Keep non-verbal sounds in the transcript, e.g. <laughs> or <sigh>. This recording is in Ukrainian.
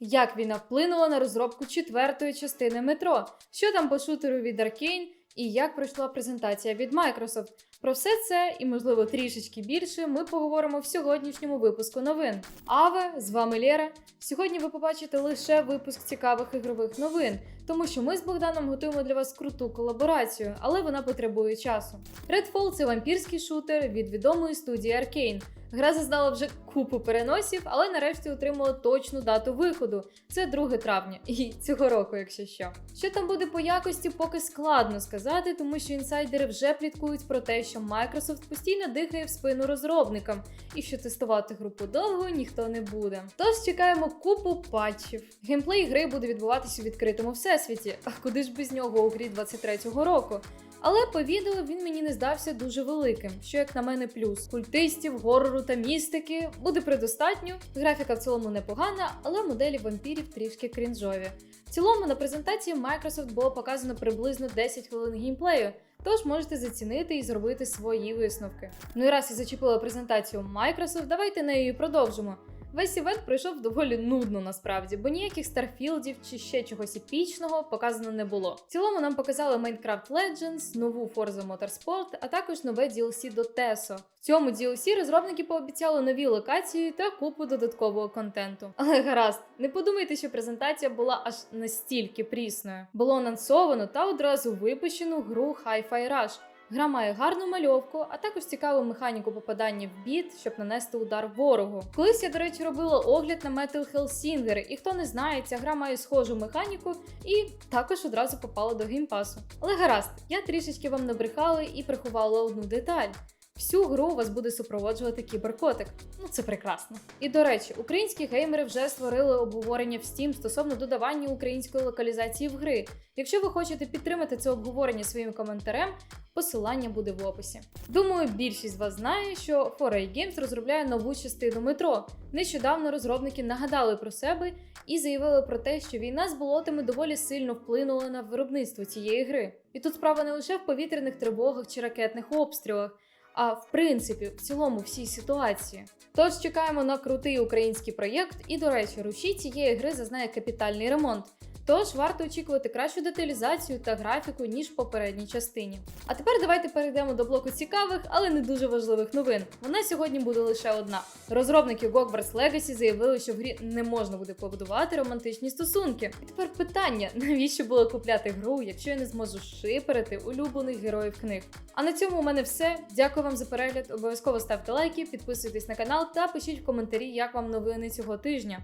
Як війна вплинула на розробку четвертої частини метро? Що там по шутеру від Arkane? І як пройшла презентація від Microsoft? Про все це і, можливо, трішечки більше ми поговоримо в сьогоднішньому випуску новин. Аве, з вами Лєра. Сьогодні ви побачите лише випуск цікавих ігрових новин, тому що ми з Богданом готуємо для вас круту колаборацію, але вона потребує часу. Redfall – це вампірський шутер від відомої студії Arkane. Гра зазнала вже купу переносів, але нарешті отримала точну дату виходу. Це 2 травня, і цього року, якщо що. Що там буде по якості, поки складно сказати, тому що інсайдери вже пліткують про те, що Microsoft постійно дихає в спину розробникам, і що тестувати гру подовго ніхто не буде. Тож чекаємо купу патчів. Геймплей гри буде відбуватися у відкритому всесвіті. А куди ж без нього у грі 23-го року? Але по відео він мені не здався дуже великим, що як на мене плюс. Культистів, горору та містики буде предостатньо. Графіка в цілому непогана, але моделі вампірів трішки крінжові. В цілому на презентації Microsoft було показано приблизно 10 хвилин геймплею. Тож можете зацінити і зробити свої висновки. Ну і раз я зачепила презентацію Microsoft, давайте нею продовжимо. Весь івент пройшов доволі нудно насправді, бо ніяких старфілдів чи ще чогось епічного показано не було. В цілому нам показали Minecraft Legends, нову Forza Motorsport, а також нове DLC до TESO. В цьому DLC розробники пообіцяли нові локації та купу додаткового контенту. Але гаразд, не подумайте, що презентація була аж настільки прісною. Було анонсовано та одразу випущену гру Hi-Fi Rush. Гра має гарну мальовку, а також цікаву механіку попадання в біт, щоб нанести удар ворогу. Колись я, до речі, робила огляд на Metal Hellsinger, і хто не знає, ця гра має схожу механіку і також одразу попала до геймпасу. Але гаразд, я трішечки вам набрехала і приховала одну деталь. Всю гру у вас буде супроводжувати кіберкотик. Ну це прекрасно. І до речі, українські геймери вже створили обговорення в Steam стосовно додавання української локалізації в гри. Якщо ви хочете підтримати це обговорення своїм коментарем, посилання буде в описі. Думаю, більшість з вас знає, що 4A Games розробляє нову частину метро. Нещодавно розробники нагадали про себе і заявили про те, що війна з болотами доволі сильно вплинула на виробництво цієї гри. І тут справа не лише в повітряних тривогах чи ракетних обстрілах. А в принципі, в цілому всій ситуації. Тож чекаємо на крутий український проєкт, і, до речі, рушій цієї гри зазнає капітальний ремонт. Тож варто очікувати кращу деталізацію та графіку, ніж в попередній частині. А тепер давайте перейдемо до блоку цікавих, але не дуже важливих новин. Вона сьогодні буде лише одна. Розробники Hogwarts Legacy заявили, що в грі не можна буде побудувати романтичні стосунки. І тепер питання: <laughs> навіщо було купляти гру, якщо я не зможу шиперити улюблених героїв книг? А на цьому у мене все. Дякую вам за перегляд. Обов'язково ставте лайки, підписуйтесь на канал та пишіть в коментарі, як вам новини цього тижня.